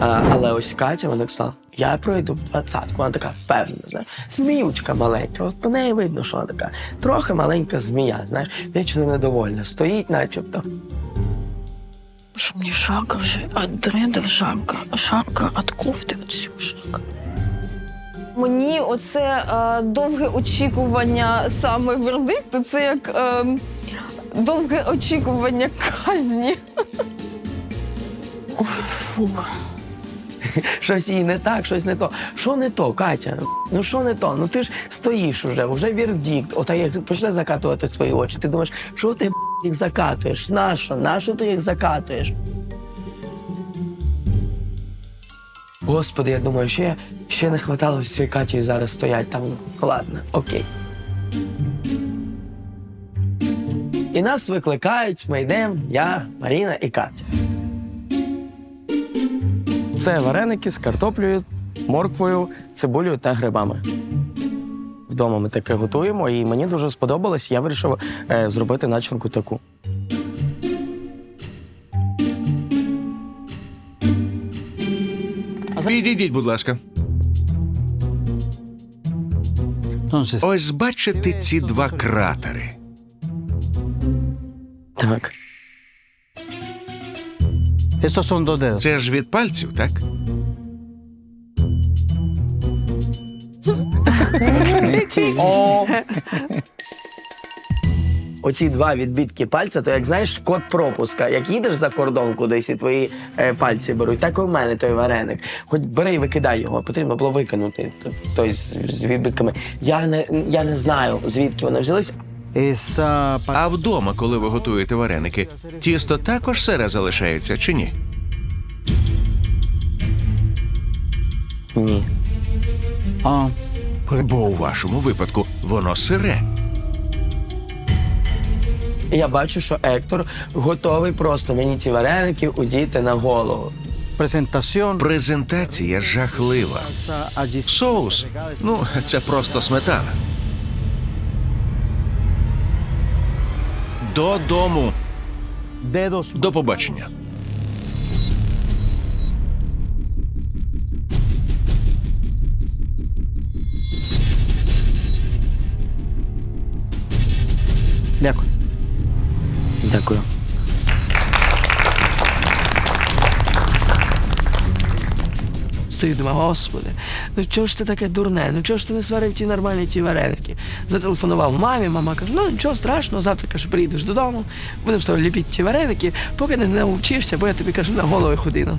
А, але ось Катя, вона сказала, я пройду в двадцятку. Вона така впевнена, знаєш, зміючка маленька. От по неї видно, що вона така трохи маленька змія, знаєш, вічно недовольна. Стоїть, начебто. Что мне жарко вже, от дредов жарко, жарко от кофти, от всього жарко. Мені оце е, довге очікування саме вердикту, це як е, довге очікування казні. Фу. Щось їй не так, щось не то. Що не то, Катя? Ну що не то? Ну ти ж стоїш уже, вже вердикт. Ота як почне закатувати свої очі. Ти думаєш, що ти їх закатуєш? Нащо? Нащо ти їх закатуєш? Господи, я думаю, ще, ще не хватало з цією Катєю зараз стоять там. Ладно, окей. І нас викликають, ми йдемо, я, Маріна і Катя. Це вареники з картоплею, морквою, цибулею та грибами. Вдома ми таке готуємо, і мені дуже сподобалось. Я вирішив е, зробити начинку таку. Підійдіть, будь ласка. Ось бачите ці два кратери. Так. Це ж від пальців, так? Оці два відбитки пальця, то як знаєш, код пропуска. Як їдеш за кордон кудись і твої е, пальці беруть, так і в мене той вареник. Хоч бери і викидай його, потрібно було викинути той з, з відбитками. Я не, я не знаю, звідки вони взялись. А вдома, коли ви готуєте вареники, тісто також сире залишається чи ні? Ні. porque- Бо у вашому випадку воно сире. Я бачу, що Ектор готовий просто мені ці вареники удіти на голову. presentación. Презентація жахлива. Соус. Ну, це просто сметана. Додому. До побачення. Дякую. Дякую. Стою, господи, ну чого ж ти таке дурне? Ну чого ж ти не сварив ті нормальні ті вареники? Зателефонував мамі, мама каже, ну нічого страшного, завтра каже, приїдеш додому, будемо з тобою ліпити ті вареники, поки не навчишся, бо я тобі кажу, на голови ходину.